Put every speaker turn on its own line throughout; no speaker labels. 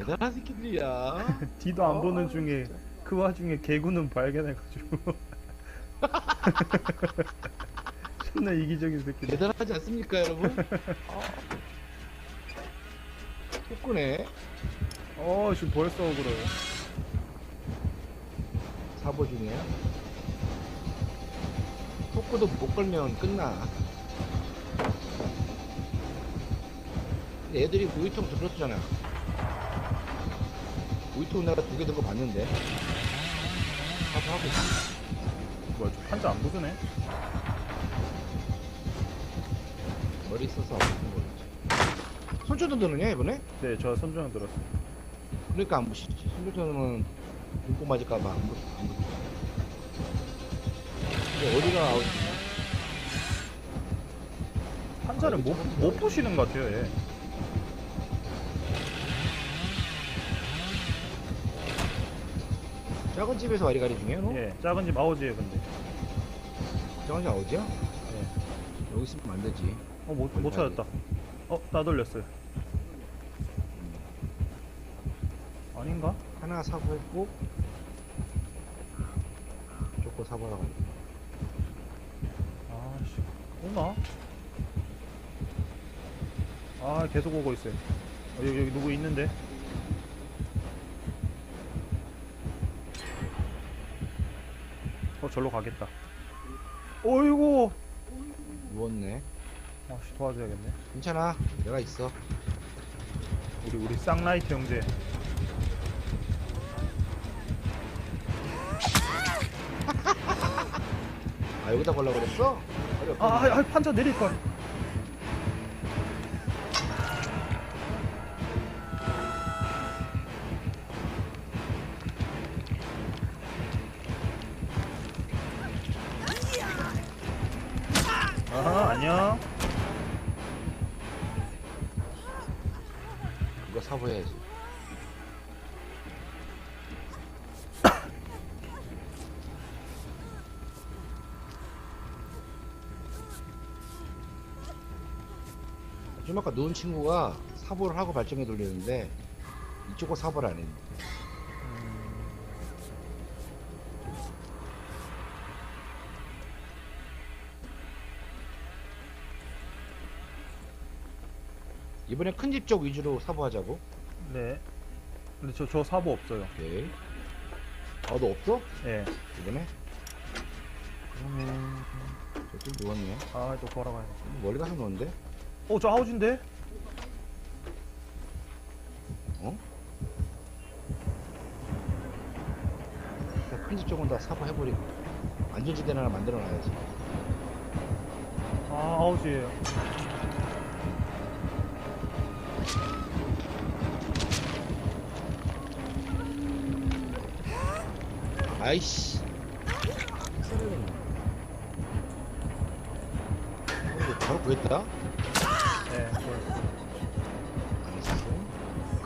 대단한 새끼들이야.
뒤도 안
아,
보는 중에 그 와중에 개구는 발견해가지고 존나 이기적인 새끼들
대단하지 않습니까, 여러분? 아. 폭구네.
어 지금 벌써 그래요
사보 중이야. 폭구도 못 걸면 끝나. 애들이 우유통 들었잖아. 우유통 내가 두개 든 거 봤는데. 사보 하고 있어.
뭐야 저 판자 안 부수네
머리 써서 아픈 거지. 손주도 드느냐, 이번에?
네저 선정은 들었어요
그러니까 안 부시지. 손주도는 눈뽕 맞을까봐 안 부시, 안 부시. 근데 어디가 아웃이냐?
판자를 못, 못 부시는 것 같아요 얘
작은 집에서 와리가리 중이야, 너?
예, 작은 집 아오지에 근데
작은 집 아웃이야?
예.
여기 있으면 안 되지.
어, 못, 못 찾았다 어, 따돌렸어요 아닌가?
하나 사고 했고 조금 사보라 고
아씨 오나? 아 계속 오고 있어요 어, 여기, 여기 누구 있는데? 절로 가겠다. 어이구.
누웠네.
아씨 도와줘야겠네.
괜찮아. 내가 있어.
우리 우리 쌍라이트 형제.
아 여기다 걸려고 그랬어?
아, 아, 아 판자 내릴걸
좀 아까 누운 친구가 사보를 하고 발전기 돌리는데 이쪽은 사보를 안 했네. 이번에 큰 집 쪽 위주로 사보하자고.
네. 근데 저 저 사보 없어요.
오케이 아 너 없어?
예.
이번에? 그러면 저쪽 누웠네.
아 또 걸어가야
멀리 가서 노는데?
어저 아우지인데?
어? 큰집 쪽은 다 사보해버리고 안전지대 하나 만들어놔야지
아 아우지예요
아이씨 이거 바로 구했다?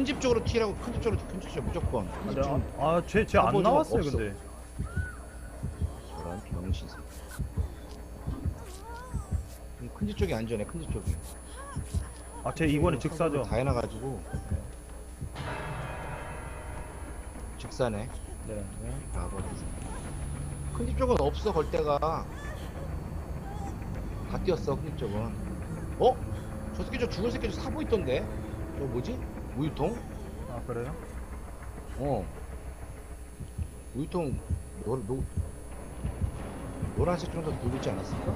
큰 집 쪽으로 튀라고 큰 집 쪽으로 큰집 쪽으로 무조건. 큰 집 쪽.
아쟤쟤 안
사보 좀
나왔어요
없어.
근데.
저런 병신 큰집 쪽이 안전해 큰 집 쪽이.
아쟤 이번에 직사죠.
다 해놔가지고. 직사네.
네.
아, 큰집 쪽은 없어 걸 데가. 다 뛰었어 큰집 쪽은. 어? 저 새끼 저 죽은 새끼 저 사고 있던데? 저 뭐지? 우유통?
아 그래요?
어 우유통 노, 노, 노란색 정도 돌고 있지 않았을까?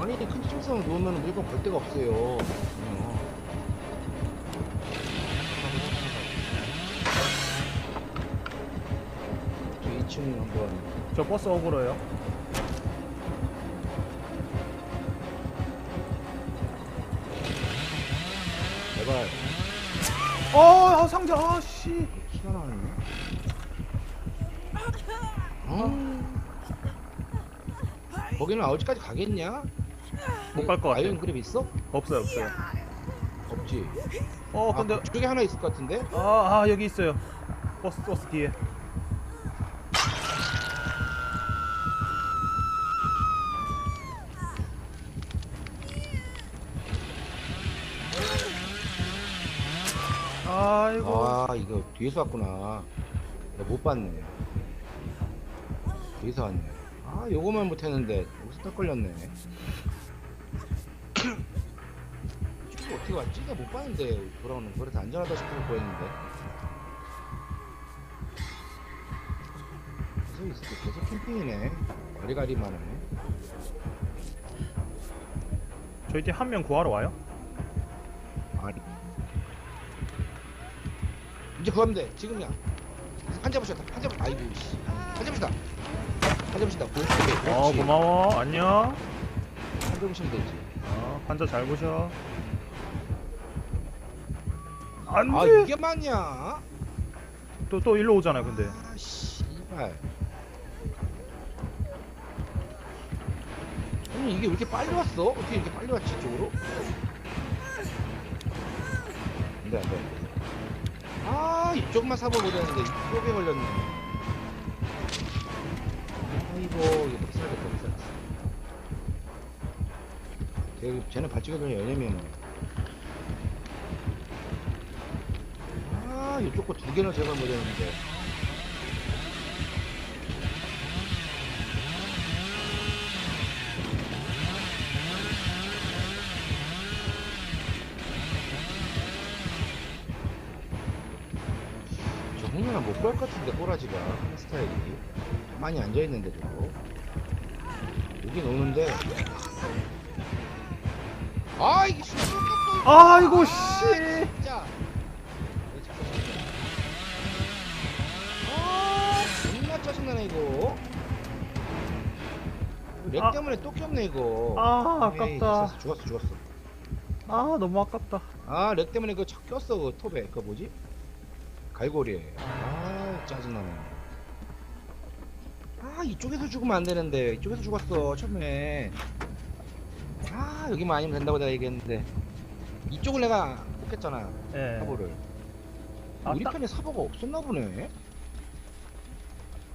아니 큰집 쪽에서 놓으면 물건 걸 데가 없어요 어. 저 2층 한번
저 버스 억울해요
제발
어 아, 상자 아씨
키가 나네 어? 거기는 아우지까지 가겠냐?
못갈것 같아요.
아이언 그랩 있어?
없어요 없어요
없지.
어 근데
아, 그쪽에 하나 있을 것 같은데?
아, 아 여기 있어요 버스 버스 뒤에 아이고.
아 이거 뒤에서 왔구나. 내가 못 봤네. 뒤에서 왔네. 아 요거만 못했는데 여기서 딱 걸렸네. 이거 어떻게 왔지? 내가 못 봤는데 돌아오는 거. 그래서 안전하다 싶어서 보였는데. 계속 있을 때 계속 캠핑이네. 가리가리만 하네.
저희 팀 한 명 구하러 와요?
아니 이제 구하면 돼 지금이야 한 잡으셨다 한 잡으 아이고 씨 한 잡으시다 한 잡으시다 그렇지
어 고마워. 안녕.
한 잡으시면 되지
어 환자 잘 보셔.
안아
돼.
이게 맞냐
또 또 일로 오잖아 근데.
아 씨발 아니 이게 왜 이렇게 빨리 왔어? 어떻게 이렇게 빨리 왔지 이쪽으로? 안 돼 안 돼 아 이쪽만 사보보려는데 이쪽에 걸렸네. 아이고 이거 못 살겠어. 쟤, 쟤는 발찌개도 연예명이네 아 이쪽 거 두 개나 제가 못했는데 것 같은데 꼬라지가. 스타일이. 많이 앉아있는데 저거. 여긴 오는데. 아 이게
아이고 씨.
진짜. 아 존나 짜증나네 이거. 렉
아.
때문에 또 꼈네 이거.
아
에이,
아깝다.
죽었어 죽었어 죽었어.
아 너무 아깝다.
아렉 때문에 그거 착 꼈어 그 톱에. 그거 뭐지? 갈고리에. 아 짜증나네 아 이쪽에서 죽으면 안 되는데 이쪽에서 죽었어 처음에 아 여기만 아니면 된다고 내가 얘기했는데 이쪽을 내가 뽑겠잖아
예.
사보를
아,
우리
딱-
편에 사보가 없었나 보네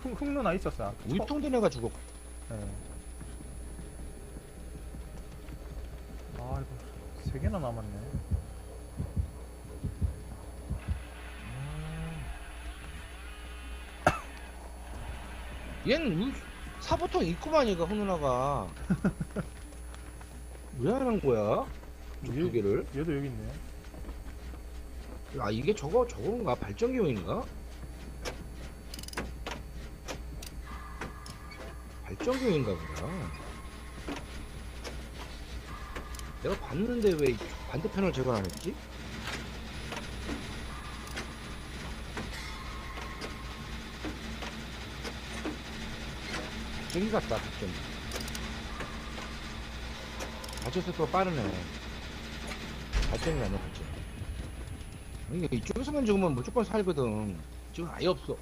흑, 흑 누나 있었어.
우리 통된 애가 죽었고
예. 아이고 세 개나 남았네.
얘는 우- 사보통 있구만 얘가 훈누나가 왜 하는 거야? 저두 개를
얘도 여기 있네.
아 이게 저거 저건가 발전기용인가? 발전기용인가 보다. 내가 봤는데 왜 반대편을 제거 안 했지? 저기 같다 발전기. 발전 속도가 빠르네. 발전이 아니야 발전. 이게 이쪽에서만 죽으면 무조건 살거든. 지금 아예 없어.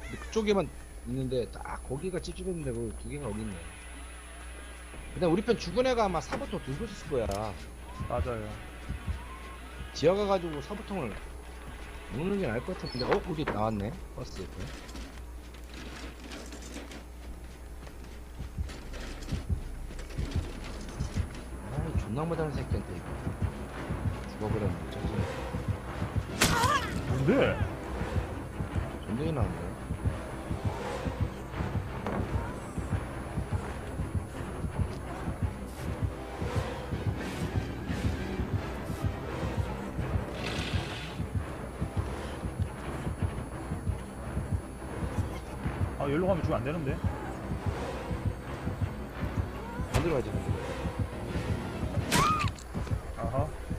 근데 그쪽에만 있는데 딱 거기가 찝찝했는데 그두 개가 어디 있네. 근데 우리 편 죽은 애가 아마 사보통 들고 있을 거야.
맞아요.
지어가가지고 사보통을 먹는 게 나을 것 같은데. 어 어디 나왔네 버스. 옆에. 아 존나 못하는 새끼한테 이거. 죽어버렸네. 짜증.
뭔데?
전쟁이 나왔네.
아 여기로 가면 죽으면 안 되는데.
반대로 가지.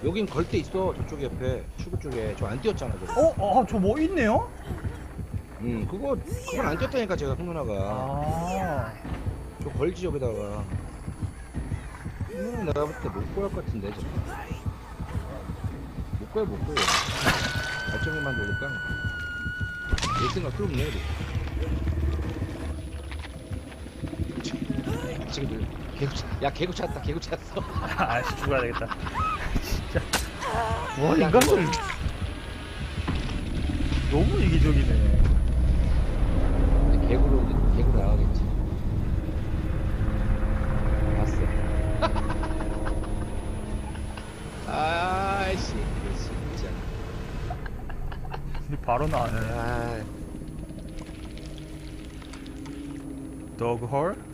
여긴 걸때 있어. 저쪽 옆에 출구 쪽에 저 안 뛰었잖아. 저거.
어? 어, 저뭐 있네요?
응, 그거 그건 안 뛰었다니까 제가 홍누나가.
아.
저 걸지 저기다가. 음, 내가 볼 때 못 구할 것 같은데 저거. 못 구해 못 구해. 발전기만 돌릴까? 내 생각 필요 없네. 그래. 지금 개구 야 개구 찾았다 개구 찾았어.
아씨 죽어야 되겠다. 진짜. 와
야,
인간들 너무 이기적이네.
개구로 개구로 나가겠지. 봤어. 아이씨, 이거 진짜.
바로 나왔네.
아,
도그 홀?